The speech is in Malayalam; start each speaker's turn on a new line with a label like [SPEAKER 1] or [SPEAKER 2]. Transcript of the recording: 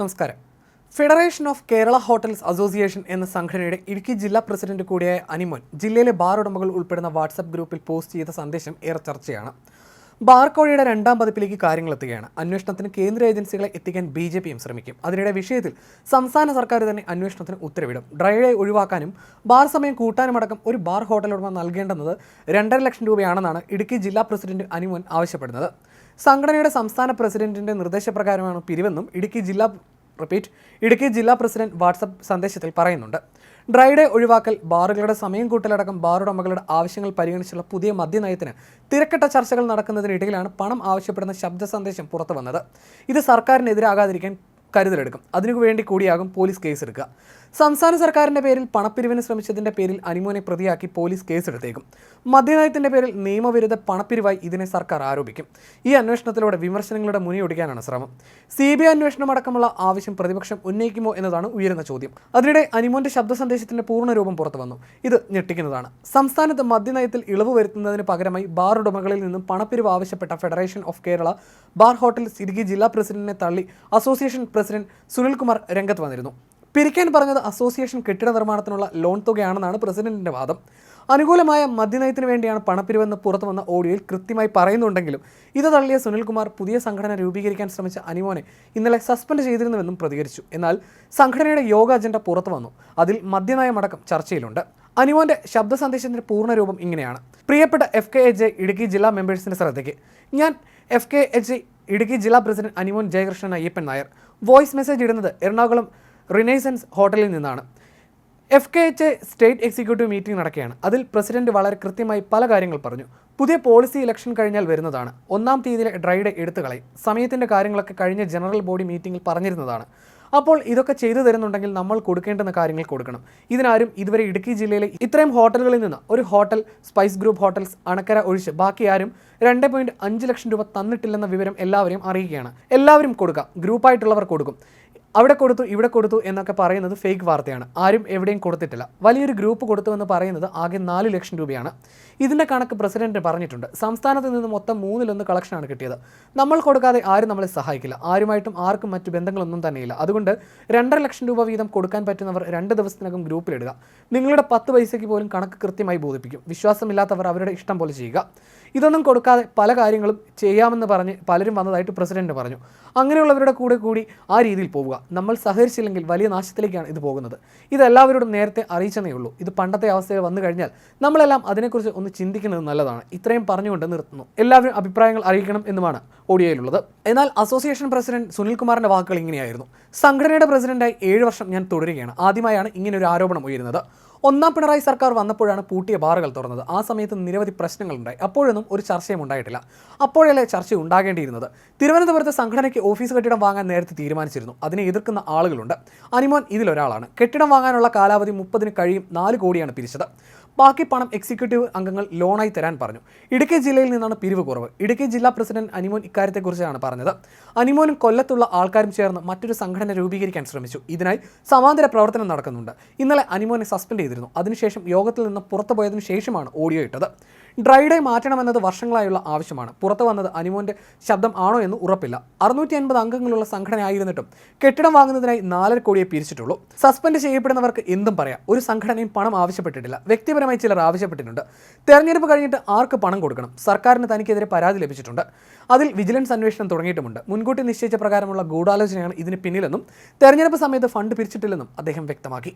[SPEAKER 1] നമസ്കാരം. Federation of Kerala hotels association എന്ന സംഘടനയുടെ ഇടുക്കി ജില്ലാ പ്രസിഡന്റ് കൂടിയായ അനിമോൻ ജില്ലയിലെ ബാർ ഉടമകൾ ഉൾപ്പെടുന്ന വാട്സപ്പ് ഗ്രൂപ്പിൽ പോസ്റ്റ് ചെയ്ത സന്ദേശം ഏറെ ചർച്ചയാണ്. ബാർ കോഴയുടെ രണ്ടാം പതിപ്പിലേക്ക് കാര്യങ്ങൾ എത്തുകയാണ്. അന്വേഷണത്തിന് കേന്ദ്ര ഏജൻസികളെ എത്തിക്കാൻ ബി ജെ പിയും ശ്രമിക്കും. അതിനിടെ വിഷയത്തിൽ സംസ്ഥാന സർക്കാർ തന്നെ അന്വേഷണത്തിന് ഉത്തരവിടും. ഡ്രൈവേ ഒഴിവാക്കാനും ബാർ സമയം കൂട്ടാനുമടക്കം ഒരു ബാർ ഹോട്ടൽ ഉടമ നൽകേണ്ടുന്നത് രണ്ടര ലക്ഷം രൂപയാണെന്നാണ് ഇടുക്കി ജില്ലാ പ്രസിഡന്റ് അനുമോൻ ആവശ്യപ്പെടുന്നത്. സംഘടനയുടെ സംസ്ഥാന പ്രസിഡന്റിന്റെ നിർദ്ദേശപ്രകാരമാണ് പിരിവെന്നും ഇടുക്കി ജില്ലാ റിപ്പീറ്റ്. ഇടുക്കി ജില്ലാ പ്രസിഡന്റ് വാട്സപ്പ് സന്ദേശത്തിൽ പറയുന്നുണ്ട്. ഡ്രൈഡേ ഒഴിവാക്കൽ ബാറുകളുടെ സമയം കൂട്ടലടക്കം ബാറുടമകളുടെ ആവശ്യങ്ങൾ പരിഗണിച്ചുള്ള പുതിയ മദ്യനയത്തിന് തിരക്കിട്ട ചർച്ചകൾ നടക്കുന്നതിനിടയിലാണ് പണം ആവശ്യപ്പെടുന്ന ശബ്ദ സന്ദേശം പുറത്തു വന്നത് ഇത് സർക്കാരിനെതിരാകാതിരിക്കാൻ കരുതലെടുക്കും. അതിനു വേണ്ടി കൂടിയാകും പോലീസ് കേസെടുക്കുക. സംസ്ഥാന സർക്കാരിന്റെ പേരിൽ പണപ്പിരിവിന് ശ്രമിച്ചതിന്റെ പേരിൽ അനിമോനെ പ്രതിയാക്കി പോലീസ് കേസെടുത്തേക്കും. മദ്യനയത്തിന്റെ പേരിൽ നിയമവിരുദ്ധ പണപ്പിരിവായി ഇതിനെ സർക്കാർ ആരോപിക്കും. ഈ അന്വേഷണത്തിലൂടെ വിമർശനങ്ങളുടെ മുനിയൊടിക്കാനാണ് ശ്രമം. സി ബി ഐ അന്വേഷണം അടക്കമുള്ള ആവശ്യം പ്രതിപക്ഷം ഉന്നയിക്കുമോ എന്നതാണ് ഉയരുന്ന ചോദ്യം. അതിനിടെ അനിമോന്റെ ശബ്ദ സന്ദേശത്തിന്റെ പൂർണരൂപം പുറത്തു വന്നു ഇത് ഞെട്ടിക്കുന്നതാണ്. സംസ്ഥാനത്ത് മദ്യനയത്തിൽ ഇളവ് വരുത്തുന്നതിന് പകരമായി ബാർ ഉടമകളിൽ നിന്നും പണപ്പിരിവ് ആവശ്യപ്പെട്ട federation of Kerala bar hotel Idukki ജില്ലാ പ്രസിഡന്റിനെ തള്ളി അസോസിയേഷൻ പ്രസിഡന്റ് സുനിൽകുമാർ രംഗത്ത് വന്നിരുന്നു. പിരിക്കാൻ പറഞ്ഞത് അസോസിയേഷൻ കെട്ടിട നിർമ്മാണത്തിനുള്ള ലോൺ തുകയാണെന്നാണ് പ്രസിഡന്റിന്റെ വാദം. അനുകൂലമായ മദ്യനയത്തിന് വേണ്ടിയാണ് പണപ്പിരിവെന്ന് പുറത്തു വന്ന ഓഡിയോയിൽ കൃത്യമായി പറയുന്നുണ്ടെങ്കിലും ഇത് തള്ളിയ സുനിൽകുമാർ പുതിയ സംഘടന രൂപീകരിക്കാൻ ശ്രമിച്ച അനിമോനെ ഇന്നലെ സസ്പെൻഡ് ചെയ്തിരുന്നുവെന്നും പ്രതികരിച്ചു. എന്നാൽ സംഘടനയുടെ യോഗ അജണ്ട പുറത്തു വന്നു. അതിൽ മദ്യനയമടക്കം ചർച്ചയിലുണ്ട്. അനിമോന്റെ ശബ്ദ സന്ദേശത്തിന്റെ പൂർണരൂപം ഇങ്ങനെയാണ്. പ്രിയപ്പെട്ട എഫ് കെ എച്ച് ഇടുക്കി ജില്ലാ മെമ്പേഴ്സിന്റെ ശ്രദ്ധയ്ക്ക്. ഞാൻ എഫ് കെ എച്ച് ഇടുക്കി ജില്ലാ president Animon Jayakrishnan Ayyappan Nair. Voice message ഇടുന്നത് എറണാകുളം റിനൈസൻസ് ഹോട്ടലിൽ നിന്നാണ്. F K H state executive meeting നടക്കുകയാണ്. അതിൽ പ്രസിഡന്റ് വളരെ കൃത്യമായി പല കാര്യങ്ങൾ പറഞ്ഞു. പുതിയ പോളിസി ഇലക്ഷൻ കഴിഞ്ഞാൽ വരുന്നതാണ്. ഒന്നാം തീയതിയിലെ ഡ്രൈഡ് എടുത്തു കളയും. സമയത്തിന്റെ കാര്യങ്ങളൊക്കെ കഴിഞ്ഞ ജനറൽ ബോഡി മീറ്റിംഗിൽ പറഞ്ഞിരുന്നതാണ്. അപ്പോൾ ഇതൊക്കെ ചെയ്തു തരുന്നുണ്ടെങ്കിൽ നമ്മൾ കൊടുക്കേണ്ടുന്ന കാര്യങ്ങൾ കൊടുക്കണം. ഇതിനാരും ഇതുവരെ ഇടുക്കി ജില്ലയിലെ ഇത്രയും ഹോട്ടലുകളിൽ നിന്ന് ഒരു hotel spice group hotels Anakkara ഒഴിച്ച് ബാക്കി ആരും രണ്ട് പോയിന്റ് അഞ്ച് ലക്ഷം രൂപ തന്നിട്ടില്ലെന്ന വിവരം എല്ലാവരെയും അറിയുകയാണ് എല്ലാവരും കൊടുക്കാം. ഗ്രൂപ്പായിട്ടുള്ളവർ കൊടുക്കും. അവിടെ കൊടുത്തു ഇവിടെ കൊടുത്തു എന്നൊക്കെ പറയുന്നത് ഫേക്ക് വാർത്തയാണ്. ആരും എവിടെയും കൊടുത്തിട്ടില്ല. വലിയൊരു ഗ്രൂപ്പ് കൊടുത്തു എന്ന് പറയുന്നത് ആകെ നാല് ലക്ഷം രൂപയാണ്. ഇതിന്റെ കണക്ക് പ്രസിഡന്റ് പറഞ്ഞിട്ടുണ്ട്. സംസ്ഥാനത്ത് നിന്ന് മൊത്തം മൂന്നിലൊന്ന് കളക്ഷനാണ് കിട്ടിയത്. നമ്മൾ കൊടുക്കാതെ ആരും നമ്മളെ സഹായിക്കില്ല. ആരുമായിട്ടും ആർക്കും മറ്റു ബന്ധങ്ങളൊന്നും തന്നെയില്ല. അതുകൊണ്ട് രണ്ടര ലക്ഷം രൂപ വീതം കൊടുക്കാൻ പറ്റുന്നവർ രണ്ട് ദിവസത്തിനകം ഗ്രൂപ്പിലിടുക. നിങ്ങളുടെ പത്ത് പൈസയ്ക്ക് പോലും കണക്ക് കൃത്യമായി ബോധിപ്പിക്കും. വിശ്വാസമില്ലാത്തവർ അവരുടെ ഇഷ്ടം പോലെ ചെയ്യുക. ഇതൊന്നും കൊടുക്കാതെ പല കാര്യങ്ങളും ചെയ്യാമെന്ന് പറഞ്ഞ് പലരും വന്നതായിട്ട് പ്രസിഡന്റ് പറഞ്ഞു. അങ്ങനെയുള്ളവരുടെ കൂടെ കൂടി ആ രീതിയിൽ പോവുക. നമ്മൾ സഹകരിച്ചില്ലെങ്കിൽ വലിയ നാശത്തിലേക്കാണ് ഇത് പോകുന്നത്. ഇത് എല്ലാവരോടും നേരത്തെ അറിയിച്ചതേ ഉള്ളൂ. ഇത് പണ്ടത്തെ അവസ്ഥയിൽ വന്നു കഴിഞ്ഞാൽ നമ്മളെല്ലാം അതിനെക്കുറിച്ച് ഒന്ന് ചിന്തിക്കുന്നത് നല്ലതാണ്. ഇത്രയും പറഞ്ഞുകൊണ്ട് നിർത്തുന്നു. എല്ലാവരും അഭിപ്രായങ്ങൾ അറിയിക്കണം എന്നുമാണ് ഓഡിയോയിലുള്ളത്. എന്നാൽ അസോസിയേഷൻ പ്രസിഡന്റ് സുനിൽകുമാറിന്റെ വാക്കുകൾ ഇങ്ങനെയായിരുന്നു. സംഘടനയുടെ പ്രസിഡന്റായി ഏഴ് വർഷം ഞാൻ തുടരുകയാണ്. ആദ്യമായാണ് ഇങ്ങനെ ഒരു ആരോപണം ഉയരുന്നത്. ഒന്നാം പിണറായി സർക്കാർ വന്നപ്പോഴാണ് പൂട്ടിയ ബാറുകൾ തുറന്നത്. ആ സമയത്ത് നിരവധി പ്രശ്നങ്ങളുണ്ടായി. അപ്പോഴൊന്നും ഒരു ചർച്ചയും ഉണ്ടായിട്ടില്ല. അപ്പോഴല്ലേ ചർച്ച ഉണ്ടാകേണ്ടിയിരുന്നത്. തിരുവനന്തപുരത്ത് സംഘടനയ്ക്ക് ഓഫീസ് കെട്ടിടം വാങ്ങാൻ നേരത്തെ തീരുമാനിച്ചിരുന്നു. അതിനെ എതിർക്കുന്ന ആളുകളുണ്ട്. അനിമോൻ ഇതിലൊരാളാണ്. കെട്ടിടം വാങ്ങാനുള്ള കാലാവധി മുപ്പതിന് കഴിയും നാല് കോടിയാണ് പിരിച്ചത്. ബാക്കി പണം എക്സിക്യൂട്ടീവ് അംഗങ്ങൾ ലോണായി തരാൻ പറഞ്ഞു. ഇടുക്കി ജില്ലയിൽ നിന്നാണ് പിരിവ് കുറവ്. ഇടുക്കി ജില്ലാ പ്രസിഡന്റ് അനിമോൻ ഇക്കാര്യത്തെക്കുറിച്ചാണ് പറഞ്ഞത്. അനിമോനും കൊല്ലത്തുള്ള ആൾക്കാരും ചേർന്ന് മറ്റൊരു സംഘടന രൂപീകരിക്കാൻ ശ്രമിച്ചു. ഇതിനായി സമാന്തര പ്രവർത്തനം നടക്കുന്നുണ്ട്. ഇന്നലെ അനിമോനെ സസ്പെൻഡ് ചെയ്തിരുന്നു. അതിനുശേഷം യോഗത്തിൽ നിന്ന് പുറത്തുപോയതിനു ശേഷമാണ് ഓഡിയോ ഇട്ടത്. ഡ്രൈ ഡേ മാറ്റണമെന്നത് വർഷങ്ങളായുള്ള ആവശ്യമാണ്. പുറത്തു വന്നത് അനിമോന്റെ ശബ്ദം ആണോ എന്ന് ഉറപ്പില്ല. അറുന്നൂറ്റി അൻപത് അംഗങ്ങളുള്ള സംഘടന ആയിരുന്നിട്ടും കെട്ടിടം വാങ്ങുന്നതിനായി നാലര കോടിയെ പിരിച്ചിട്ടുള്ളൂ. സസ്പെൻഡ് ചെയ്യപ്പെടുന്നവർക്ക് എന്തും പറയാം. ഒരു സംഘടനയും പണം ആവശ്യപ്പെട്ടിട്ടില്ല. വ്യക്തിപരമായി ചിലർ ആവശ്യപ്പെട്ടിട്ടുണ്ട്. തെരഞ്ഞെടുപ്പ് കഴിഞ്ഞിട്ട് ആർക്ക് പണം കൊടുക്കണം? സർക്കാരിന് തനിക്കെതിരെ പരാതി ലഭിച്ചിട്ടുണ്ട്. അതിൽ വിജിലൻസ് അന്വേഷണം തുടങ്ങിയിട്ടുമുണ്ട്. മുൻകൂട്ടി നിശ്ചയിച്ച പ്രകാരമുള്ള ഗൂഢാലോചനയാണ് ഇതിന് പിന്നിലെന്നും തെരഞ്ഞെടുപ്പ് സമയത്ത് ഫണ്ട് പിരിച്ചിട്ടില്ലെന്നും അദ്ദേഹം വ്യക്തമാക്കി.